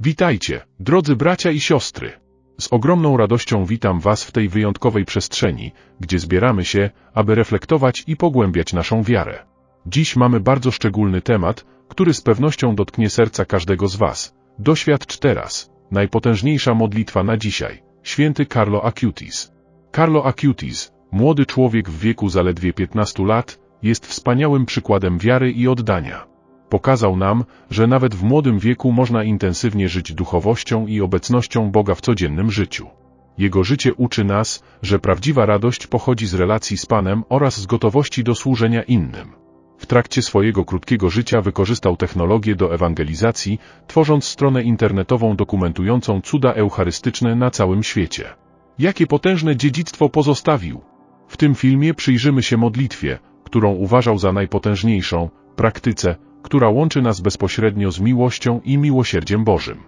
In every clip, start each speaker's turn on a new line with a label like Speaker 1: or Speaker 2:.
Speaker 1: Witajcie, drodzy bracia i siostry. Z ogromną radością witam Was w tej wyjątkowej przestrzeni, gdzie zbieramy się, aby reflektować i pogłębiać naszą wiarę. Dziś mamy bardzo szczególny temat, który z pewnością dotknie serca każdego z Was. Doświadcz teraz. Najpotężniejsza modlitwa na dzisiaj. Święty Carlo Acutis. Carlo Acutis, młody człowiek w wieku zaledwie 15 lat, jest wspaniałym przykładem wiary i oddania. Pokazał nam, że nawet w młodym wieku można intensywnie żyć duchowością i obecnością Boga w codziennym życiu. Jego życie uczy nas, że prawdziwa radość pochodzi z relacji z Panem oraz z gotowości do służenia innym. W trakcie swojego krótkiego życia wykorzystał technologię do ewangelizacji, tworząc stronę internetową dokumentującą cuda eucharystyczne na całym świecie. Jakie potężne dziedzictwo pozostawił? W tym filmie przyjrzymy się modlitwie, którą uważał za najpotężniejszą, praktyce, która łączy nas bezpośrednio z miłością i miłosierdziem Bożym.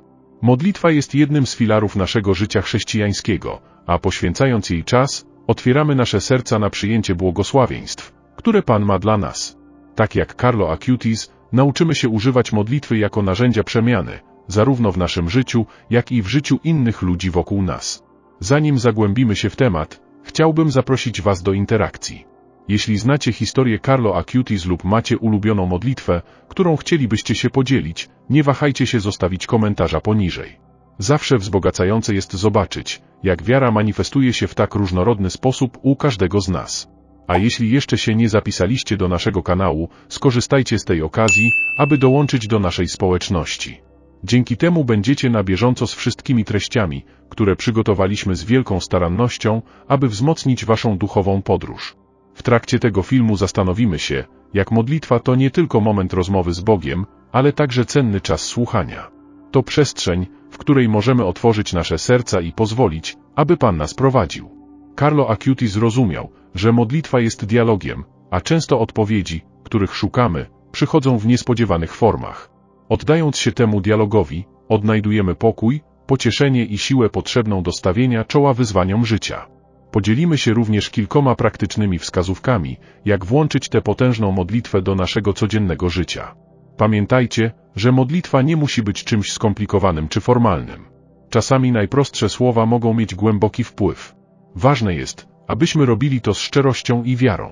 Speaker 1: Modlitwa jest jednym z filarów naszego życia chrześcijańskiego, a poświęcając jej czas, otwieramy nasze serca na przyjęcie błogosławieństw, które Pan ma dla nas. Tak jak Carlo Acutis, nauczymy się używać modlitwy jako narzędzia przemiany, zarówno w naszym życiu, jak i w życiu innych ludzi wokół nas. Zanim zagłębimy się w temat, chciałbym zaprosić Was do interakcji. Jeśli znacie historię Carlo Acutis lub macie ulubioną modlitwę, którą chcielibyście się podzielić, nie wahajcie się zostawić komentarza poniżej. Zawsze wzbogacające jest zobaczyć, jak wiara manifestuje się w tak różnorodny sposób u każdego z nas. A jeśli jeszcze się nie zapisaliście do naszego kanału, skorzystajcie z tej okazji, aby dołączyć do naszej społeczności. Dzięki temu będziecie na bieżąco z wszystkimi treściami, które przygotowaliśmy z wielką starannością, aby wzmocnić waszą duchową podróż. W trakcie tego filmu zastanowimy się, jak modlitwa to nie tylko moment rozmowy z Bogiem, ale także cenny czas słuchania. To przestrzeń, w której możemy otworzyć nasze serca i pozwolić, aby Pan nas prowadził. Carlo Acuti zrozumiał, że modlitwa jest dialogiem, a często odpowiedzi, których szukamy, przychodzą w niespodziewanych formach. Oddając się temu dialogowi, odnajdujemy pokój, pocieszenie i siłę potrzebną do stawienia czoła wyzwaniom życia. Podzielimy się również kilkoma praktycznymi wskazówkami, jak włączyć tę potężną modlitwę do naszego codziennego życia. Pamiętajcie, że modlitwa nie musi być czymś skomplikowanym czy formalnym. Czasami najprostsze słowa mogą mieć głęboki wpływ. Ważne jest, abyśmy robili to z szczerością i wiarą.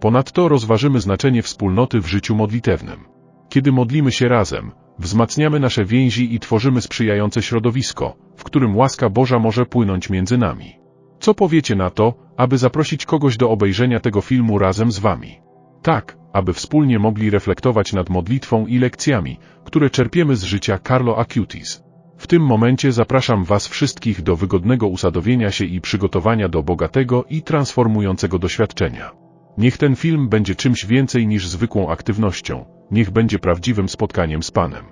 Speaker 1: Ponadto rozważymy znaczenie wspólnoty w życiu modlitewnym. Kiedy modlimy się razem, wzmacniamy nasze więzi i tworzymy sprzyjające środowisko, w którym łaska Boża może płynąć między nami. Co powiecie na to, aby zaprosić kogoś do obejrzenia tego filmu razem z wami? Tak, aby wspólnie mogli reflektować nad modlitwą i lekcjami, które czerpiemy z życia Carlo Acutis. W tym momencie zapraszam Was wszystkich do wygodnego usadowienia się i przygotowania do bogatego i transformującego doświadczenia. Niech ten film będzie czymś więcej niż zwykłą aktywnością, niech będzie prawdziwym spotkaniem z Panem.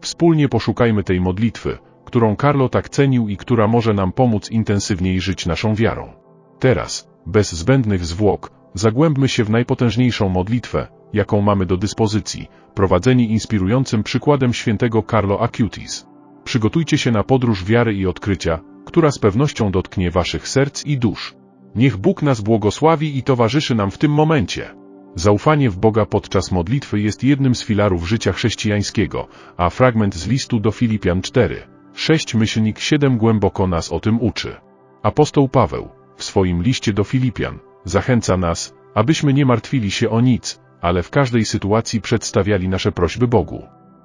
Speaker 1: Wspólnie poszukajmy tej modlitwy, którą Carlo tak cenił i która może nam pomóc intensywniej żyć naszą wiarą. Teraz, bez zbędnych zwłok, zagłębmy się w najpotężniejszą modlitwę, jaką mamy do dyspozycji, prowadzeni inspirującym przykładem świętego Carlo Acutis. Przygotujcie się na podróż wiary i odkrycia, która z pewnością dotknie waszych serc i dusz. Niech Bóg nas błogosławi i towarzyszy nam w tym momencie. Zaufanie w Boga podczas modlitwy jest jednym z filarów życia chrześcijańskiego, a fragment z listu do Filipian 4 6 myślnik 7 głęboko nas o tym uczy. Apostoł Paweł, w swoim liście do Filipian, zachęca nas, abyśmy nie martwili się o nic, ale w każdej sytuacji przedstawiali nasze prośby Bogu.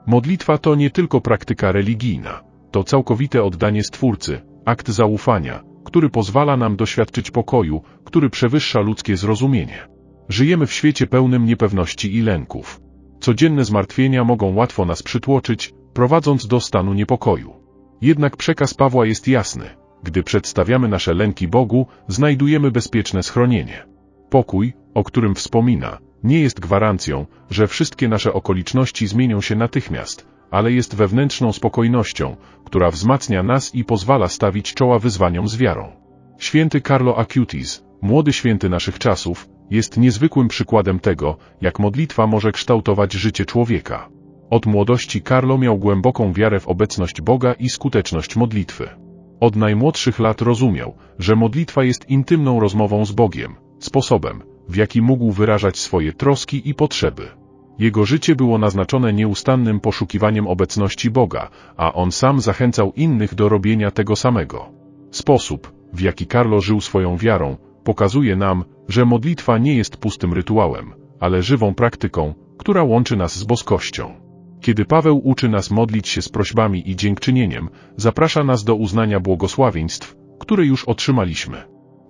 Speaker 1: Modlitwa to nie tylko praktyka religijna, to całkowite oddanie Stwórcy, akt zaufania, który pozwala nam doświadczyć pokoju, który przewyższa ludzkie zrozumienie. Żyjemy w świecie pełnym niepewności i lęków. Codzienne zmartwienia mogą łatwo nas przytłoczyć, prowadząc do stanu niepokoju. Jednak przekaz Pawła jest jasny. Gdy przedstawiamy nasze lęki Bogu, znajdujemy bezpieczne schronienie. Pokój, o którym wspomina, nie jest gwarancją, że wszystkie nasze okoliczności zmienią się natychmiast, ale jest wewnętrzną spokojnością, która wzmacnia nas i pozwala stawić czoła wyzwaniom z wiarą. Święty Carlo Acutis, młody święty naszych czasów, jest niezwykłym przykładem tego, jak modlitwa może kształtować życie człowieka. Od młodości Carlo miał głęboką wiarę w obecność Boga i skuteczność modlitwy. Od najmłodszych lat rozumiał, że modlitwa jest intymną rozmową z Bogiem, sposobem, w jaki mógł wyrażać swoje troski i potrzeby. Jego życie było naznaczone nieustannym poszukiwaniem obecności Boga, a on sam zachęcał innych do robienia tego samego. Sposób, w jaki Carlo żył swoją wiarą, pokazuje nam, że modlitwa nie jest pustym rytuałem, ale żywą praktyką, która łączy nas z boskością. Kiedy Paweł uczy nas modlić się z prośbami i dziękczynieniem, zaprasza nas do uznania błogosławieństw, które już otrzymaliśmy.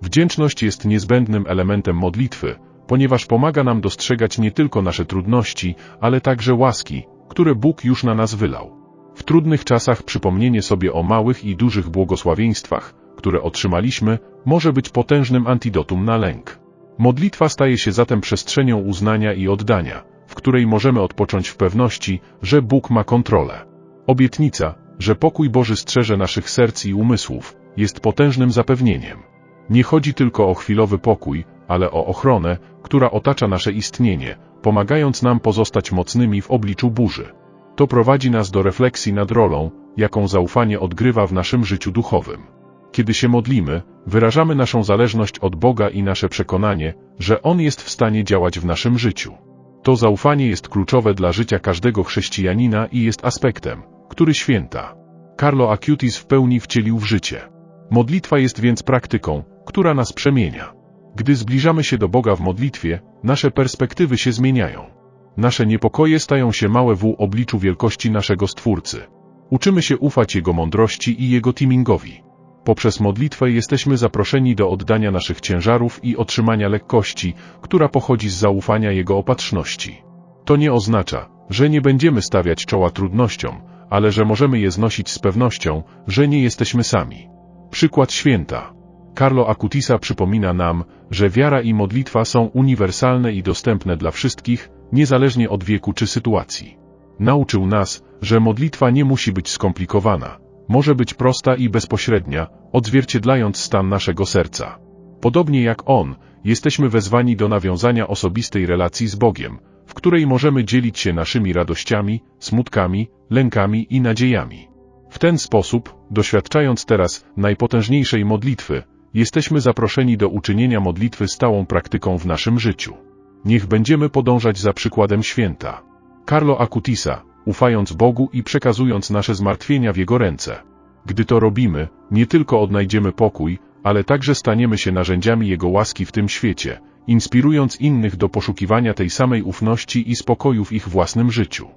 Speaker 1: Wdzięczność jest niezbędnym elementem modlitwy, ponieważ pomaga nam dostrzegać nie tylko nasze trudności, ale także łaski, które Bóg już na nas wylał. W trudnych czasach przypomnienie sobie o małych i dużych błogosławieństwach, które otrzymaliśmy, może być potężnym antidotum na lęk. Modlitwa staje się zatem przestrzenią uznania i oddania, w której możemy odpocząć w pewności, że Bóg ma kontrolę. Obietnica, że pokój Boży strzeże naszych serc i umysłów, jest potężnym zapewnieniem. Nie chodzi tylko o chwilowy pokój, ale o ochronę, która otacza nasze istnienie, pomagając nam pozostać mocnymi w obliczu burzy. To prowadzi nas do refleksji nad rolą, jaką zaufanie odgrywa w naszym życiu duchowym. Kiedy się modlimy, wyrażamy naszą zależność od Boga i nasze przekonanie, że On jest w stanie działać w naszym życiu. To zaufanie jest kluczowe dla życia każdego chrześcijanina i jest aspektem, który święta. Carlo Acutis w pełni wcielił w życie. Modlitwa jest więc praktyką, która nas przemienia. Gdy zbliżamy się do Boga w modlitwie, nasze perspektywy się zmieniają. Nasze niepokoje stają się małe w obliczu wielkości naszego Stwórcy. Uczymy się ufać Jego mądrości i Jego timingowi. Poprzez modlitwę jesteśmy zaproszeni do oddania naszych ciężarów i otrzymania lekkości, która pochodzi z zaufania Jego opatrzności. To nie oznacza, że nie będziemy stawiać czoła trudnościom, ale że możemy je znosić z pewnością, że nie jesteśmy sami. Przykład święta. Carlo Acutisa przypomina nam, że wiara i modlitwa są uniwersalne i dostępne dla wszystkich, niezależnie od wieku czy sytuacji. Nauczył nas, że modlitwa nie musi być skomplikowana, może być prosta i bezpośrednia, odzwierciedlając stan naszego serca. Podobnie jak On, jesteśmy wezwani do nawiązania osobistej relacji z Bogiem, w której możemy dzielić się naszymi radościami, smutkami, lękami i nadziejami. W ten sposób, doświadczając teraz najpotężniejszej modlitwy, jesteśmy zaproszeni do uczynienia modlitwy stałą praktyką w naszym życiu. Niech będziemy podążać za przykładem święta. Carlo Acutisa, ufając Bogu i przekazując nasze zmartwienia w Jego ręce. Gdy to robimy, nie tylko odnajdziemy pokój, ale także staniemy się narzędziami Jego łaski w tym świecie, inspirując innych do poszukiwania tej samej ufności i spokoju w ich własnym życiu.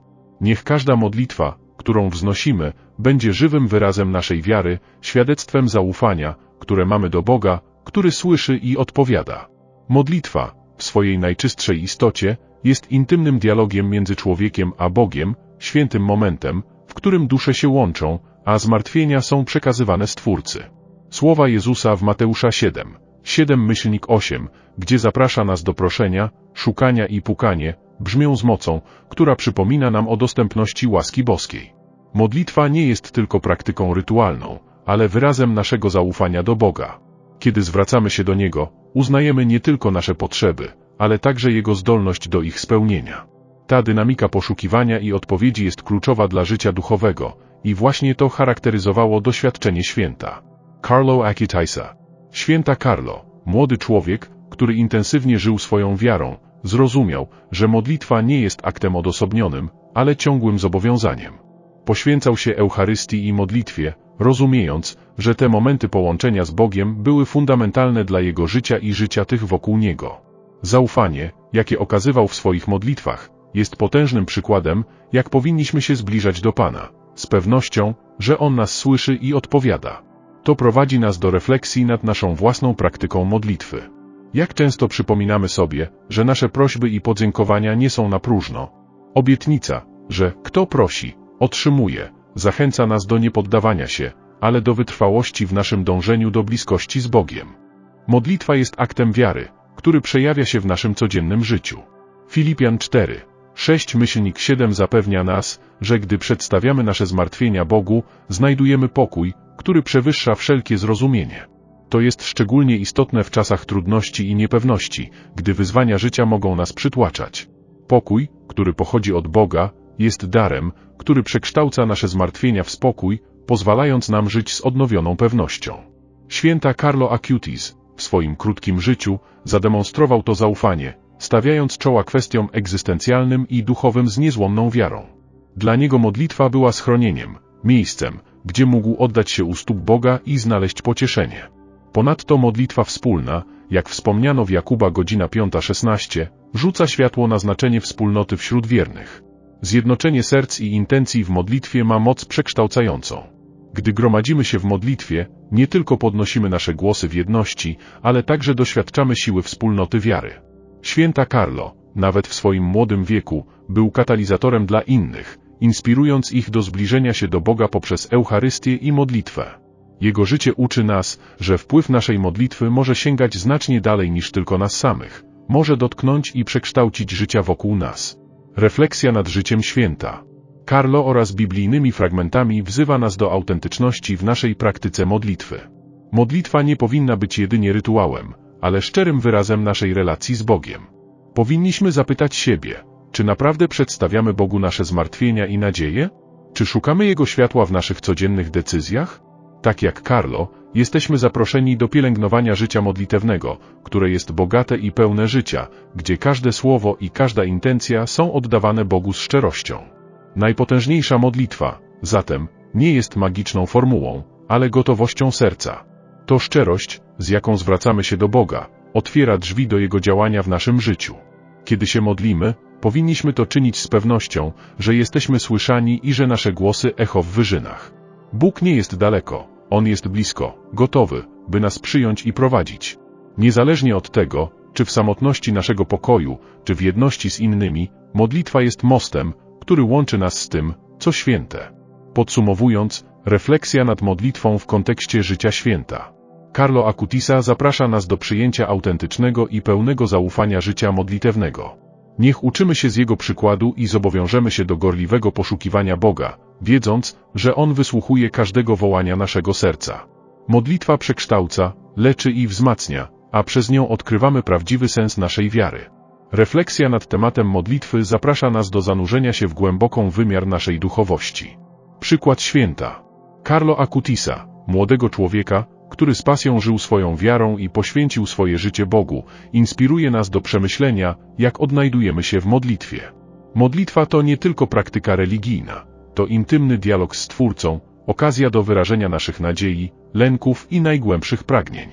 Speaker 1: Niech każda modlitwa, którą wznosimy, będzie żywym wyrazem naszej wiary, świadectwem zaufania, które mamy do Boga, który słyszy i odpowiada. Modlitwa, w swojej najczystszej istocie, jest intymnym dialogiem między człowiekiem a Bogiem, świętym momentem, w którym dusze się łączą, a zmartwienia są przekazywane Stwórcy. Słowa Jezusa w Mateusza 7, 7 myślnik 8, gdzie zaprasza nas do proszenia, szukania i pukanie, brzmią z mocą, która przypomina nam o dostępności łaski boskiej. Modlitwa nie jest tylko praktyką rytualną, ale wyrazem naszego zaufania do Boga. Kiedy zwracamy się do Niego, uznajemy nie tylko nasze potrzeby, ale także Jego zdolność do ich spełnienia. Ta dynamika poszukiwania i odpowiedzi jest kluczowa dla życia duchowego i właśnie to charakteryzowało doświadczenie święta. Carlo Akitaisa. Święta Carlo, młody człowiek, który intensywnie żył swoją wiarą, zrozumiał, że modlitwa nie jest aktem odosobnionym, ale ciągłym zobowiązaniem. Poświęcał się Eucharystii i modlitwie, rozumiejąc, że te momenty połączenia z Bogiem były fundamentalne dla jego życia i życia tych wokół niego. Zaufanie, jakie okazywał w swoich modlitwach, jest potężnym przykładem, jak powinniśmy się zbliżać do Pana, z pewnością, że On nas słyszy i odpowiada. To prowadzi nas do refleksji nad naszą własną praktyką modlitwy. Jak często przypominamy sobie, że nasze prośby i podziękowania nie są na próżno. Obietnica, że kto prosi, otrzymuje, zachęca nas do niepoddawania się, ale do wytrwałości w naszym dążeniu do bliskości z Bogiem. Modlitwa jest aktem wiary, który przejawia się w naszym codziennym życiu. Filipian 4, 6 myślnik 7 zapewnia nas, że gdy przedstawiamy nasze zmartwienia Bogu, znajdujemy pokój, który przewyższa wszelkie zrozumienie. To jest szczególnie istotne w czasach trudności i niepewności, gdy wyzwania życia mogą nas przytłaczać. Pokój, który pochodzi od Boga, jest darem, który przekształca nasze zmartwienia w spokój, pozwalając nam żyć z odnowioną pewnością. Święta Carlo Acutis w swoim krótkim życiu zademonstrował to zaufanie, stawiając czoła kwestiom egzystencjalnym i duchowym z niezłomną wiarą. Dla niego modlitwa była schronieniem, miejscem, gdzie mógł oddać się u stóp Boga i znaleźć pocieszenie. Ponadto modlitwa wspólna, jak wspomniano w Jakuba godzina 5.16, rzuca światło na znaczenie wspólnoty wśród wiernych. Zjednoczenie serc i intencji w modlitwie ma moc przekształcającą. Gdy gromadzimy się w modlitwie, nie tylko podnosimy nasze głosy w jedności, ale także doświadczamy siły wspólnoty wiary. Święta Carlo, nawet w swoim młodym wieku, był katalizatorem dla innych, inspirując ich do zbliżenia się do Boga poprzez Eucharystię i modlitwę. Jego życie uczy nas, że wpływ naszej modlitwy może sięgać znacznie dalej niż tylko nas samych, może dotknąć i przekształcić życia wokół nas. Refleksja nad życiem święta. Carlo oraz biblijnymi fragmentami wzywa nas do autentyczności w naszej praktyce modlitwy. Modlitwa nie powinna być jedynie rytuałem, ale szczerym wyrazem naszej relacji z Bogiem. Powinniśmy zapytać siebie, czy naprawdę przedstawiamy Bogu nasze zmartwienia i nadzieje? Czy szukamy Jego światła w naszych codziennych decyzjach? Tak jak Carlo, jesteśmy zaproszeni do pielęgnowania życia modlitewnego, które jest bogate i pełne życia, gdzie każde słowo i każda intencja są oddawane Bogu z szczerością. Najpotężniejsza modlitwa, zatem, nie jest magiczną formułą, ale gotowością serca. To szczerość, z jaką zwracamy się do Boga, otwiera drzwi do Jego działania w naszym życiu. Kiedy się modlimy, powinniśmy to czynić z pewnością, że jesteśmy słyszani i że nasze głosy echo w wyżynach. Bóg nie jest daleko, On jest blisko, gotowy, by nas przyjąć i prowadzić. Niezależnie od tego, czy w samotności naszego pokoju, czy w jedności z innymi, modlitwa jest mostem, który łączy nas z tym, co święte. Podsumowując, refleksja nad modlitwą w kontekście życia święta. Carlo Acutisa zaprasza nas do przyjęcia autentycznego i pełnego zaufania życia modlitewnego. Niech uczymy się z jego przykładu i zobowiążemy się do gorliwego poszukiwania Boga, wiedząc, że On wysłuchuje każdego wołania naszego serca. Modlitwa przekształca, leczy i wzmacnia, a przez nią odkrywamy prawdziwy sens naszej wiary. Refleksja nad tematem modlitwy zaprasza nas do zanurzenia się w głęboką wymiar naszej duchowości. Przykład święta. Carlo Acutisa, młodego człowieka, który z pasją żył swoją wiarą i poświęcił swoje życie Bogu, inspiruje nas do przemyślenia, jak odnajdujemy się w modlitwie. Modlitwa to nie tylko praktyka religijna, to intymny dialog z Twórcą, okazja do wyrażenia naszych nadziei, lęków i najgłębszych pragnień.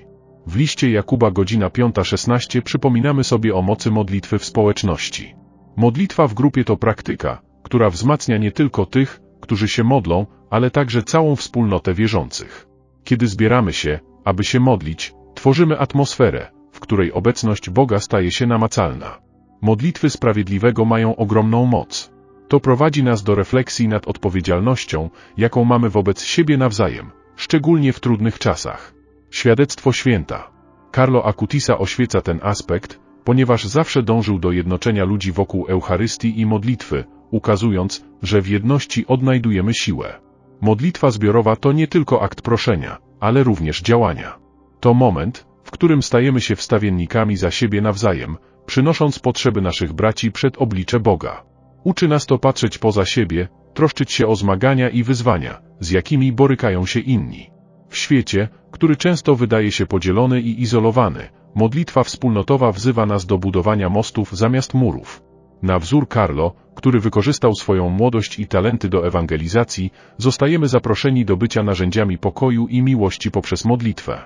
Speaker 1: W liście Jakuba godzina 5.16 przypominamy sobie o mocy modlitwy w społeczności. Modlitwa w grupie to praktyka, która wzmacnia nie tylko tych, którzy się modlą, ale także całą wspólnotę wierzących. Kiedy zbieramy się, aby się modlić, tworzymy atmosferę, w której obecność Boga staje się namacalna. Modlitwy sprawiedliwego mają ogromną moc. To prowadzi nas do refleksji nad odpowiedzialnością, jaką mamy wobec siebie nawzajem, szczególnie w trudnych czasach. Świadectwo święta. Carlo Acutisa oświeca ten aspekt, ponieważ zawsze dążył do jednoczenia ludzi wokół Eucharystii i modlitwy, ukazując, że w jedności odnajdujemy siłę. Modlitwa zbiorowa to nie tylko akt proszenia, ale również działania. To moment, w którym stajemy się wstawiennikami za siebie nawzajem, przynosząc potrzeby naszych braci przed oblicze Boga. Uczy nas to patrzeć poza siebie, troszczyć się o zmagania i wyzwania, z jakimi borykają się inni. W świecie, który często wydaje się podzielony i izolowany, modlitwa wspólnotowa wzywa nas do budowania mostów zamiast murów. Na wzór Carlo, który wykorzystał swoją młodość i talenty do ewangelizacji, zostajemy zaproszeni do bycia narzędziami pokoju i miłości poprzez modlitwę.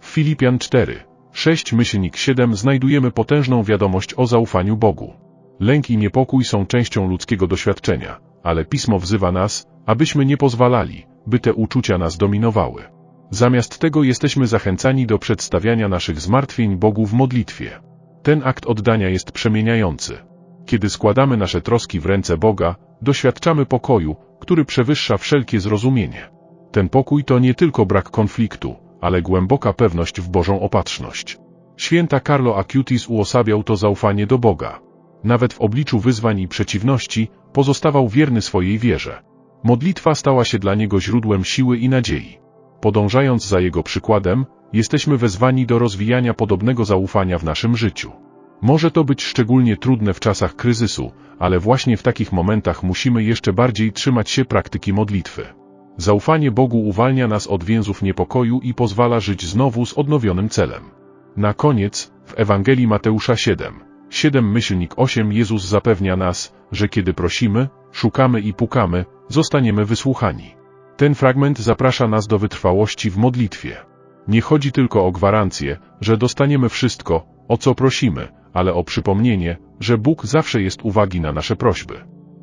Speaker 1: W Filipian 4, 6 myślnik 7 znajdujemy potężną wiadomość o zaufaniu Bogu. Lęk i niepokój są częścią ludzkiego doświadczenia, ale Pismo wzywa nas, abyśmy nie pozwalali, by te uczucia nas dominowały. Zamiast tego jesteśmy zachęcani do przedstawiania naszych zmartwień Bogu w modlitwie. Ten akt oddania jest przemieniający. Kiedy składamy nasze troski w ręce Boga, doświadczamy pokoju, który przewyższa wszelkie zrozumienie. Ten pokój to nie tylko brak konfliktu, ale głęboka pewność w Bożą opatrzność. Święta Carlo Acutis uosabiał to zaufanie do Boga. Nawet w obliczu wyzwań i przeciwności, pozostawał wierny swojej wierze. Modlitwa stała się dla niego źródłem siły i nadziei. Podążając za jego przykładem, jesteśmy wezwani do rozwijania podobnego zaufania w naszym życiu. Może to być szczególnie trudne w czasach kryzysu, ale właśnie w takich momentach musimy jeszcze bardziej trzymać się praktyki modlitwy. Zaufanie Bogu uwalnia nas od więzów niepokoju i pozwala żyć znowu z odnowionym celem. Na koniec, w Ewangelii Mateusza 7, 7 myślnik 8 Jezus zapewnia nas, że kiedy prosimy, szukamy i pukamy, zostaniemy wysłuchani. Ten fragment zaprasza nas do wytrwałości w modlitwie. Nie chodzi tylko o gwarancję, że dostaniemy wszystko, o co prosimy, ale o przypomnienie, że Bóg zawsze jest uwagi na nasze prośby.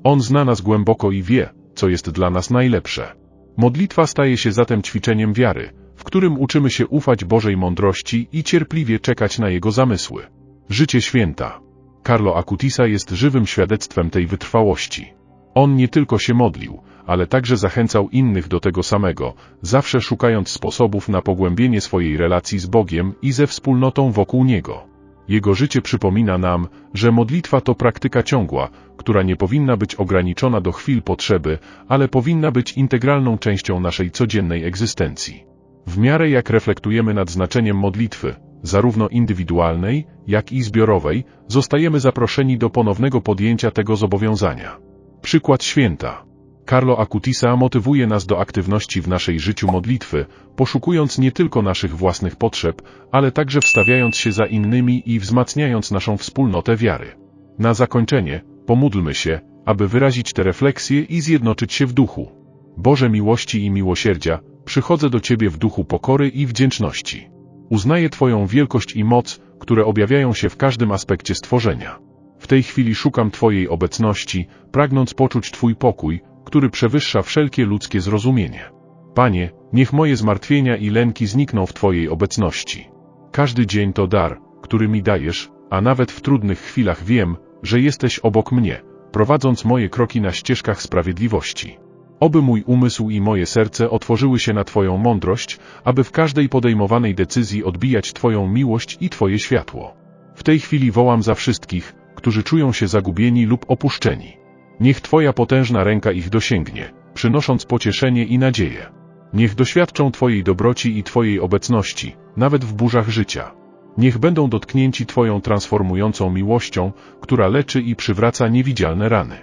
Speaker 1: On zna nas głęboko i wie, co jest dla nas najlepsze. Modlitwa staje się zatem ćwiczeniem wiary, w którym uczymy się ufać Bożej mądrości i cierpliwie czekać na Jego zamysły. Życie święta. Carlo Acutisa jest żywym świadectwem tej wytrwałości. On nie tylko się modlił, ale także zachęcał innych do tego samego, zawsze szukając sposobów na pogłębienie swojej relacji z Bogiem i ze wspólnotą wokół Niego. Jego życie przypomina nam, że modlitwa to praktyka ciągła, która nie powinna być ograniczona do chwil potrzeby, ale powinna być integralną częścią naszej codziennej egzystencji. W miarę jak reflektujemy nad znaczeniem modlitwy, zarówno indywidualnej, jak i zbiorowej, zostajemy zaproszeni do ponownego podjęcia tego zobowiązania. Przykład święta. Carlo Acutisa motywuje nas do aktywności w naszej życiu modlitwy, poszukując nie tylko naszych własnych potrzeb, ale także wstawiając się za innymi i wzmacniając naszą wspólnotę wiary. Na zakończenie, pomódlmy się, aby wyrazić te refleksje i zjednoczyć się w duchu. Boże miłości i miłosierdzia, przychodzę do Ciebie w duchu pokory i wdzięczności. Uznaję Twoją wielkość i moc, które objawiają się w każdym aspekcie stworzenia. W tej chwili szukam Twojej obecności, pragnąc poczuć Twój pokój, który przewyższa wszelkie ludzkie zrozumienie. Panie, niech moje zmartwienia i lęki znikną w Twojej obecności. Każdy dzień to dar, który mi dajesz, a nawet w trudnych chwilach wiem, że jesteś obok mnie, prowadząc moje kroki na ścieżkach sprawiedliwości. Oby mój umysł i moje serce otworzyły się na Twoją mądrość, aby w każdej podejmowanej decyzji odbijać Twoją miłość i Twoje światło. W tej chwili wołam za wszystkich, którzy czują się zagubieni lub opuszczeni. Niech Twoja potężna ręka ich dosięgnie, przynosząc pocieszenie i nadzieję. Niech doświadczą Twojej dobroci i Twojej obecności, nawet w burzach życia. Niech będą dotknięci Twoją transformującą miłością, która leczy i przywraca niewidzialne rany.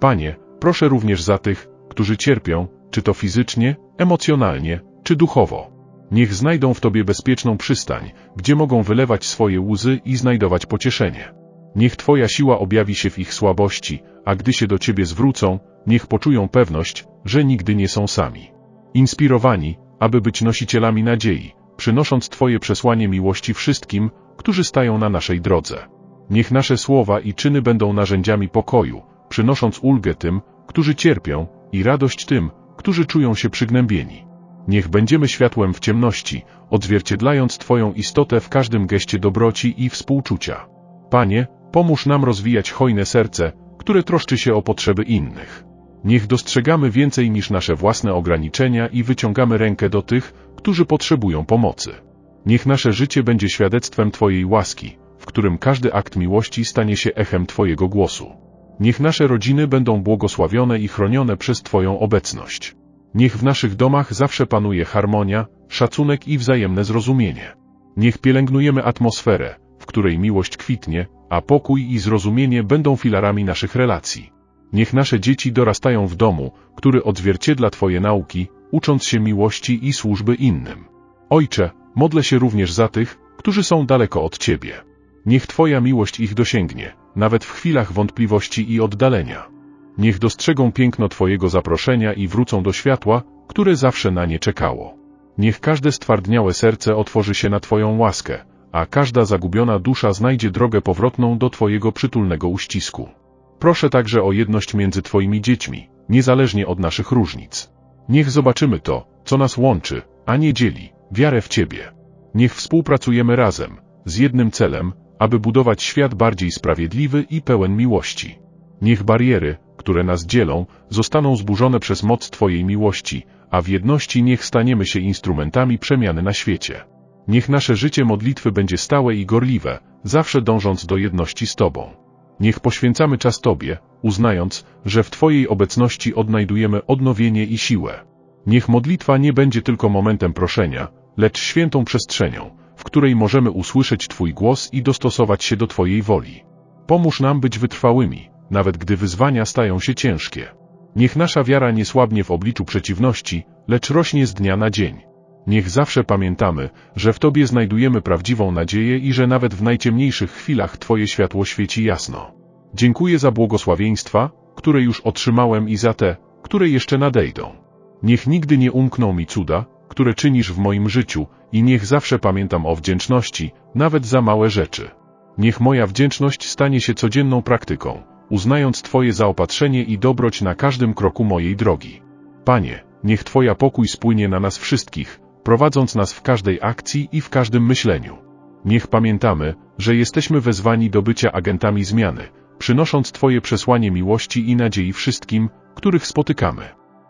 Speaker 1: Panie, proszę również za tych, którzy cierpią, czy to fizycznie, emocjonalnie, czy duchowo. Niech znajdą w Tobie bezpieczną przystań, gdzie mogą wylewać swoje łzy i znajdować pocieszenie. Niech Twoja siła objawi się w ich słabości, a gdy się do Ciebie zwrócą, niech poczują pewność, że nigdy nie są sami. Inspirowani, aby być nosicielami nadziei, przynosząc Twoje przesłanie miłości wszystkim, którzy stają na naszej drodze. Niech nasze słowa i czyny będą narzędziami pokoju, przynosząc ulgę tym, którzy cierpią, i radość tym, którzy czują się przygnębieni. Niech będziemy światłem w ciemności, odzwierciedlając Twoją istotę w każdym geście dobroci i współczucia. Panie, pomóż nam rozwijać hojne serce, które troszczy się o potrzeby innych. Niech dostrzegamy więcej niż nasze własne ograniczenia i wyciągamy rękę do tych, którzy potrzebują pomocy. Niech nasze życie będzie świadectwem Twojej łaski, w którym każdy akt miłości stanie się echem Twojego głosu. Niech nasze rodziny będą błogosławione i chronione przez Twoją obecność. Niech w naszych domach zawsze panuje harmonia, szacunek i wzajemne zrozumienie. Niech pielęgnujemy atmosferę, w której miłość kwitnie, a pokój i zrozumienie będą filarami naszych relacji. Niech nasze dzieci dorastają w domu, który odzwierciedla Twoje nauki, ucząc się miłości i służby innym. Ojcze, modlę się również za tych, którzy są daleko od Ciebie. Niech Twoja miłość ich dosięgnie, nawet w chwilach wątpliwości i oddalenia. Niech dostrzegą piękno Twojego zaproszenia i wrócą do światła, które zawsze na nie czekało. Niech każde stwardniałe serce otworzy się na Twoją łaskę, a każda zagubiona dusza znajdzie drogę powrotną do Twojego przytulnego uścisku. Proszę także o jedność między Twoimi dziećmi, niezależnie od naszych różnic. Niech zobaczymy to, co nas łączy, a nie dzieli, wiarę w Ciebie. Niech współpracujemy razem, z jednym celem, aby budować świat bardziej sprawiedliwy i pełen miłości. Niech bariery, które nas dzielą, zostaną zburzone przez moc Twojej miłości, a w jedności niech staniemy się instrumentami przemiany na świecie. Niech nasze życie modlitwy będzie stałe i gorliwe, zawsze dążąc do jedności z Tobą. Niech poświęcamy czas Tobie, uznając, że w Twojej obecności odnajdujemy odnowienie i siłę. Niech modlitwa nie będzie tylko momentem proszenia, lecz świętą przestrzenią, w której możemy usłyszeć Twój głos i dostosować się do Twojej woli. Pomóż nam być wytrwałymi, nawet gdy wyzwania stają się ciężkie. Niech nasza wiara nie słabnie w obliczu przeciwności, lecz rośnie z dnia na dzień. Niech zawsze pamiętamy, że w Tobie znajdujemy prawdziwą nadzieję i że nawet w najciemniejszych chwilach Twoje światło świeci jasno. Dziękuję za błogosławieństwa, które już otrzymałem i za te, które jeszcze nadejdą. Niech nigdy nie umkną mi cuda, które czynisz w moim życiu i niech zawsze pamiętam o wdzięczności, nawet za małe rzeczy. Niech moja wdzięczność stanie się codzienną praktyką, uznając Twoje zaopatrzenie i dobroć na każdym kroku mojej drogi. Panie, niech Twoja pokój spłynie na nas wszystkich, prowadząc nas w każdej akcji i w każdym myśleniu. Niech pamiętamy, że jesteśmy wezwani do bycia agentami zmiany, przynosząc Twoje przesłanie miłości i nadziei wszystkim, których spotykamy.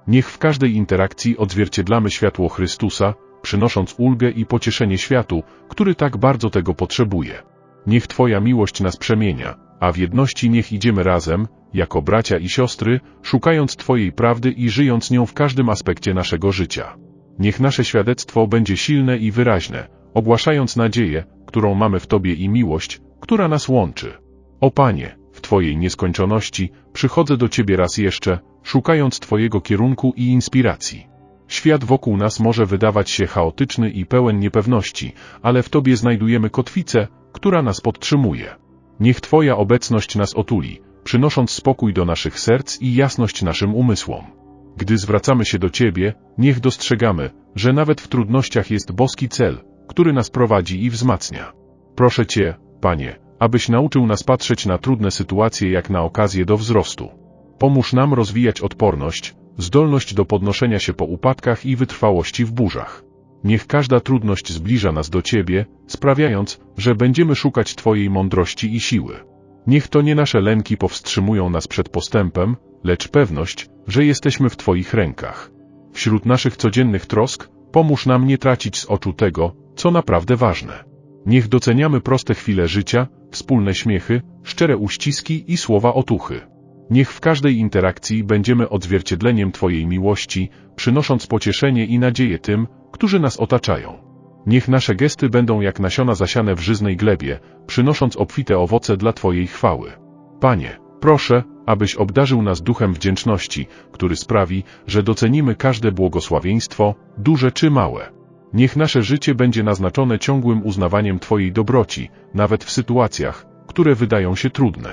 Speaker 1: Niech w każdej interakcji odzwierciedlamy światło Chrystusa, przynosząc ulgę i pocieszenie światu, który tak bardzo tego potrzebuje. Niech Twoja miłość nas przemienia, a w jedności niech idziemy razem, jako bracia i siostry, szukając Twojej prawdy i żyjąc nią w każdym aspekcie naszego życia. Niech nasze świadectwo będzie silne i wyraźne, ogłaszając nadzieję, którą mamy w Tobie i miłość, która nas łączy. O Panie, w Twojej nieskończoności przychodzę do Ciebie raz jeszcze, szukając Twojego kierunku i inspiracji. Świat wokół nas może wydawać się chaotyczny i pełen niepewności, ale w Tobie znajdujemy kotwicę, która nas podtrzymuje. Niech Twoja obecność nas otuli, przynosząc spokój do naszych serc i jasność naszym umysłom. Gdy zwracamy się do Ciebie, niech dostrzegamy, że nawet w trudnościach jest boski cel, który nas prowadzi i wzmacnia. Proszę Cię, Panie, abyś nauczył nas patrzeć na trudne sytuacje jak na okazję do wzrostu. Pomóż nam rozwijać odporność, zdolność do podnoszenia się po upadkach i wytrwałości w burzach. Niech każda trudność zbliża nas do Ciebie, sprawiając, że będziemy szukać Twojej mądrości i siły. Niech to nie nasze lęki powstrzymują nas przed postępem, lecz pewność, że jesteśmy w Twoich rękach. Wśród naszych codziennych trosk, pomóż nam nie tracić z oczu tego, co naprawdę ważne. Niech doceniamy proste chwile życia, wspólne śmiechy, szczere uściski i słowa otuchy. Niech w każdej interakcji będziemy odzwierciedleniem Twojej miłości, przynosząc pocieszenie i nadzieję tym, którzy nas otaczają. Niech nasze gesty będą jak nasiona zasiane w żyznej glebie, przynosząc obfite owoce dla Twojej chwały. Panie, proszę, abyś obdarzył nas duchem wdzięczności, który sprawi, że docenimy każde błogosławieństwo, duże czy małe. Niech nasze życie będzie naznaczone ciągłym uznawaniem Twojej dobroci, nawet w sytuacjach, które wydają się trudne.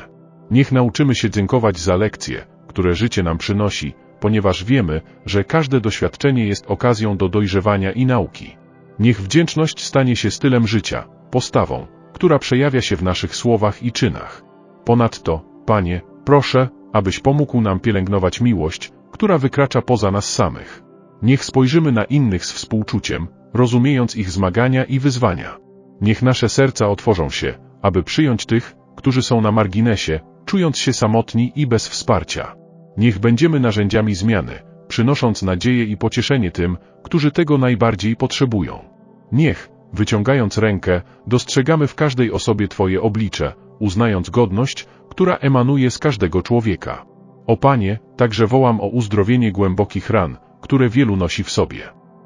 Speaker 1: Niech nauczymy się dziękować za lekcje, które życie nam przynosi, ponieważ wiemy, że każde doświadczenie jest okazją do dojrzewania i nauki. Niech wdzięczność stanie się stylem życia, postawą, która przejawia się w naszych słowach i czynach. Ponadto, Panie, proszę, abyś pomógł nam pielęgnować miłość, która wykracza poza nas samych. Niech spojrzymy na innych z współczuciem, rozumiejąc ich zmagania i wyzwania. Niech nasze serca otworzą się, aby przyjąć tych, którzy są na marginesie, czując się samotni i bez wsparcia. Niech będziemy narzędziami zmiany, przynosząc nadzieję i pocieszenie tym, którzy tego najbardziej potrzebują. Niech, wyciągając rękę, dostrzegamy w każdej osobie Twoje oblicze, uznając godność, która emanuje z każdego człowieka. O Panie, także wołam o uzdrowienie głębokich ran, które wielu nosi w sobie.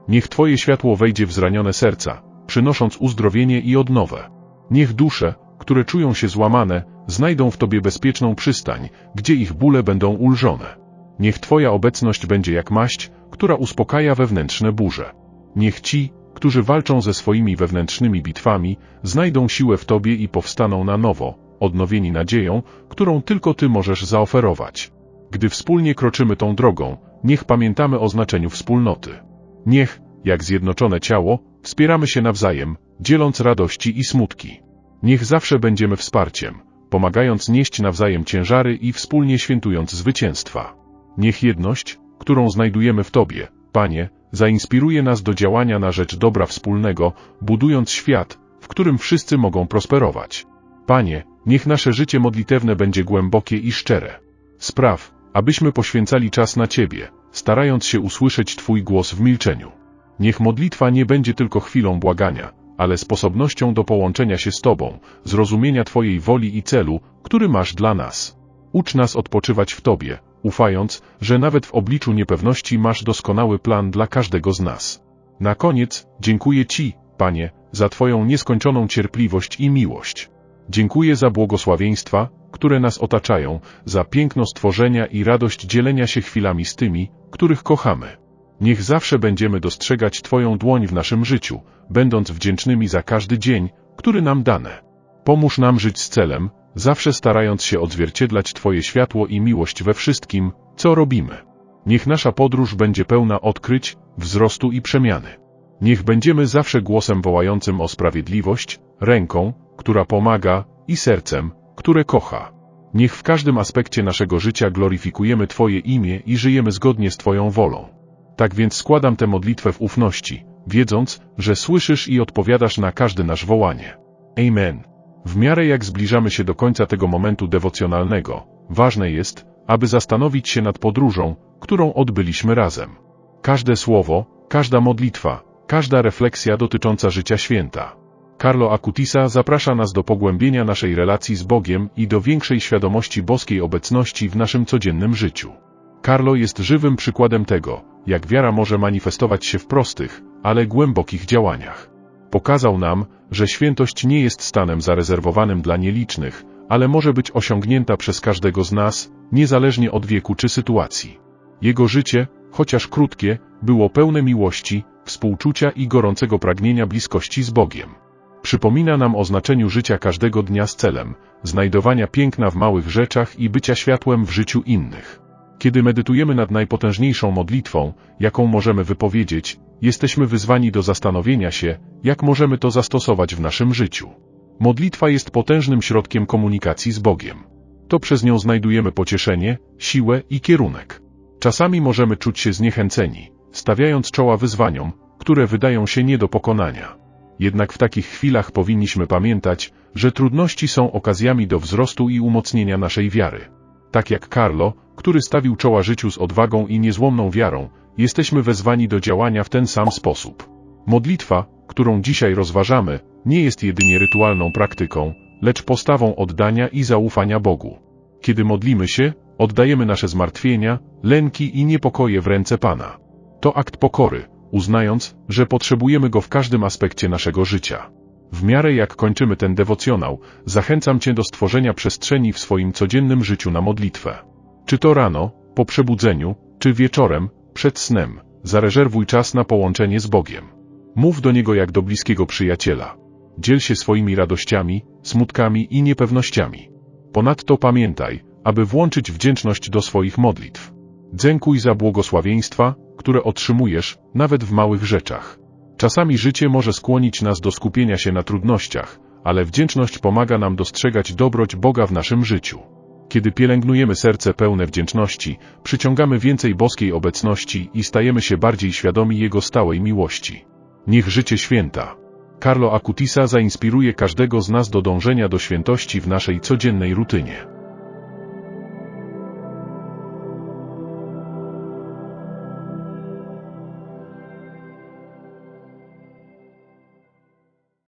Speaker 1: Niech Twoje światło wejdzie w zranione serca, przynosząc uzdrowienie i odnowę. Niech dusze, które czują się złamane, znajdą w Tobie bezpieczną przystań, gdzie ich bóle będą ulżone. Niech Twoja obecność będzie jak maść, która uspokaja wewnętrzne burze. Niech ci, którzy walczą ze swoimi wewnętrznymi bitwami, znajdą siłę w Tobie i powstaną na nowo, odnowieni nadzieją, którą tylko Ty możesz zaoferować. Gdy wspólnie kroczymy tą drogą, niech pamiętamy o znaczeniu wspólnoty. Niech, jak zjednoczone ciało, wspieramy się nawzajem, dzieląc radości i smutki. Niech zawsze będziemy wsparciem, pomagając nieść nawzajem ciężary i wspólnie świętując zwycięstwa. Niech jedność, którą znajdujemy w Tobie, Panie, zainspiruje nas do działania na rzecz dobra wspólnego, budując świat, w którym wszyscy mogą prosperować. Panie, niech nasze życie modlitewne będzie głębokie i szczere. Spraw, abyśmy poświęcali czas na Ciebie, starając się usłyszeć Twój głos w milczeniu. Niech modlitwa nie będzie tylko chwilą błagania, ale sposobnością do połączenia się z Tobą, zrozumienia Twojej woli i celu, który masz dla nas. Ucz nas odpoczywać w Tobie, ufając, że nawet w obliczu niepewności masz doskonały plan dla każdego z nas. Na koniec, dziękuję Ci, Panie, za Twoją nieskończoną cierpliwość i miłość. Dziękuję za błogosławieństwa, które nas otaczają, za piękno stworzenia i radość dzielenia się chwilami z tymi, których kochamy. Niech zawsze będziemy dostrzegać Twoją dłoń w naszym życiu, będąc wdzięcznymi za każdy dzień, który nam dane. Pomóż nam żyć z celem, zawsze starając się odzwierciedlać Twoje światło i miłość we wszystkim, co robimy. Niech nasza podróż będzie pełna odkryć, wzrostu i przemiany. Niech będziemy zawsze głosem wołającym o sprawiedliwość, ręką, która pomaga, i sercem, które kocha. Niech w każdym aspekcie naszego życia gloryfikujemy Twoje imię i żyjemy zgodnie z Twoją wolą. Tak więc składam tę modlitwę w ufności, wiedząc, że słyszysz i odpowiadasz na każde nasz wołanie. Amen. W miarę jak zbliżamy się do końca tego momentu dewocjonalnego, ważne jest, aby zastanowić się nad podróżą, którą odbyliśmy razem. Każde słowo, każda modlitwa, każda refleksja dotycząca życia święta. Carlo Acutisa zaprasza nas do pogłębienia naszej relacji z Bogiem i do większej świadomości boskiej obecności w naszym codziennym życiu. Carlo jest żywym przykładem tego, jak wiara może manifestować się w prostych, ale głębokich działaniach. Pokazał nam, że świętość nie jest stanem zarezerwowanym dla nielicznych, ale może być osiągnięta przez każdego z nas, niezależnie od wieku czy sytuacji. Jego życie, chociaż krótkie, było pełne miłości, współczucia i gorącego pragnienia bliskości z Bogiem. Przypomina nam o znaczeniu życia każdego dnia z celem, znajdowania piękna w małych rzeczach i bycia światłem w życiu innych. Kiedy medytujemy nad najpotężniejszą modlitwą, jaką możemy wypowiedzieć, jesteśmy wyzwani do zastanowienia się, jak możemy to zastosować w naszym życiu. Modlitwa jest potężnym środkiem komunikacji z Bogiem. To przez nią znajdujemy pocieszenie, siłę i kierunek. Czasami możemy czuć się zniechęceni, stawiając czoła wyzwaniom, które wydają się nie do pokonania. Jednak w takich chwilach powinniśmy pamiętać, że trudności są okazjami do wzrostu i umocnienia naszej wiary. Tak jak Carlo, który stawił czoła życiu z odwagą i niezłomną wiarą, jesteśmy wezwani do działania w ten sam sposób. Modlitwa, którą dzisiaj rozważamy, nie jest jedynie rytualną praktyką, lecz postawą oddania i zaufania Bogu. Kiedy modlimy się, oddajemy nasze zmartwienia, lęki i niepokoje w ręce Pana. To akt pokory, uznając, że potrzebujemy Go w każdym aspekcie naszego życia. W miarę jak kończymy ten dewocjonał, zachęcam Cię do stworzenia przestrzeni w swoim codziennym życiu na modlitwę. Czy to rano, po przebudzeniu, czy wieczorem, przed snem, zarezerwuj czas na połączenie z Bogiem. Mów do Niego jak do bliskiego przyjaciela. Dziel się swoimi radościami, smutkami i niepewnościami. Ponadto pamiętaj, aby włączyć wdzięczność do swoich modlitw. Dziękuj za błogosławieństwa, które otrzymujesz, nawet w małych rzeczach. Czasami życie może skłonić nas do skupienia się na trudnościach, ale wdzięczność pomaga nam dostrzegać dobroć Boga w naszym życiu. Kiedy pielęgnujemy serce pełne wdzięczności, przyciągamy więcej boskiej obecności i stajemy się bardziej świadomi Jego stałej miłości. Niech życie święta. Carlo Acutisa zainspiruje każdego z nas do dążenia do świętości w naszej codziennej rutynie.